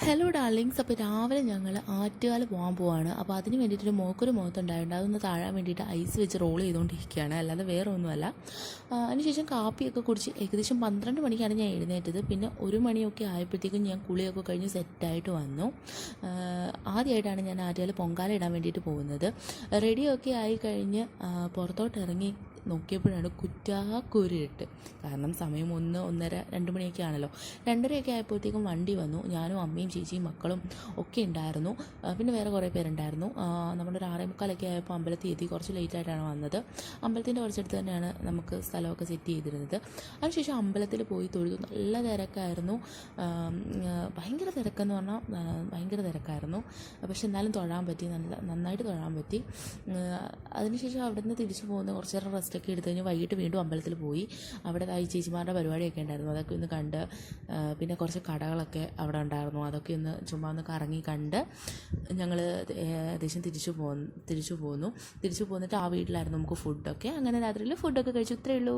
Hello darlings അപ്പോൾ രാവിലെ ഞങ്ങൾ ആറ്റുകാൽ പോകാൻ പോവാണ്. അപ്പോൾ അതിന് വേണ്ടിയിട്ടൊരു മോക്കൊരു മുഖത്തുണ്ടായിട്ടുണ്ട്. അതൊന്ന് താഴാൻ വേണ്ടിയിട്ട് ഐസ് വെച്ച് റോൾ ചെയ്തുകൊണ്ടിരിക്കുകയാണ് അല്ലാതെ വേറെ ഒന്നുമല്ല അതിനുശേഷം കാപ്പിയൊക്കെ കുടിച്ച് ഏകദേശം പന്ത്രണ്ട് മണിക്കാണ് ഞാൻ എഴുന്നേറ്റത്. പിന്നെ ഒരു മണിയൊക്കെ ആയപ്പോഴത്തേക്കും ഞാൻ കുളിയൊക്കെ കഴിഞ്ഞ് സെറ്റായിട്ട് വന്നു. ആദ്യമായിട്ടാണ് ഞാൻ ആറ്റുകാൽ പൊങ്കാല ഇടാൻ വേണ്ടിയിട്ട് പോകുന്നത്. റെഡിയൊക്കെ ആയി കഴിഞ്ഞ് പുറത്തോട്ട് ഇറങ്ങി നോക്കിയപ്പോഴാണ് കുറ്റാക്കുരുട്ട്. കാരണം സമയം ഒന്ന് ഒന്നര രണ്ട് മണിയൊക്കെ ആണല്ലോ രണ്ടരയൊക്കെ ആയപ്പോഴത്തേക്കും വണ്ടി വന്നു. ഞാനും അമ്മയും ചേച്ചിയും മക്കളും ഒക്കെ ഉണ്ടായിരുന്നു. പിന്നെ വേറെ കുറേ പേരുണ്ടായിരുന്നു. നമ്മളൊരു ആറേ മുക്കാലൊക്കെ ആയപ്പോൾ അമ്പലത്തിൽ എത്തി. കുറച്ച് ലേറ്റായിട്ടാണ് വന്നത്. അമ്പലത്തിന്റെ കുറച്ചടുത്ത് തന്നെയാണ് നമുക്ക് സ്ഥലമൊക്കെ സെറ്റ് ചെയ്തിരുന്നത്. അതിനുശേഷം അമ്പലത്തിൽ പോയി തൊഴുതു. നല്ല തിരക്കായിരുന്നു. ഭയങ്കര തിരക്കെന്ന് പറഞ്ഞാൽ ഭയങ്കര തിരക്കായിരുന്നു. പക്ഷെ എന്നാലും തൊഴാൻ പറ്റി. നല്ല നന്നായിട്ട് തൊഴാൻ പറ്റി. അതിനുശേഷം അവിടെ നിന്ന് തിരിച്ചു പോകുന്ന കുറച്ച് നേരം റെസ്റ്റൊക്കെ എടുത്ത് കഴിഞ്ഞ് വൈകിട്ട് വീണ്ടും അമ്പലത്തിൽ പോയി. അവിടെ ഈ ചേച്ചിമാരുടെ പരിപാടിയൊക്കെ ഉണ്ടായിരുന്നു. അതൊക്കെ ഒന്ന് കണ്ട് പിന്നെ കുറച്ച് കടകളൊക്കെ അവിടെ ഉണ്ടായിരുന്നു. അതൊക്കെ ഒന്ന് ചുമ്മാ ഒന്ന് കറങ്ങി കണ്ട് ഞങ്ങൾ ഏകദേശം തിരിച്ചു പോ തിരിച്ചു പോന്നു. തിരിച്ചു പോന്നിട്ട് ആ വീട്ടിലായിരുന്നു നമുക്ക് ഫുഡൊക്കെ അങ്ങനെ രാത്രിയിൽ ഫുഡൊക്കെ കഴിച്ചു. ഇത്രയേ ഉള്ളൂ.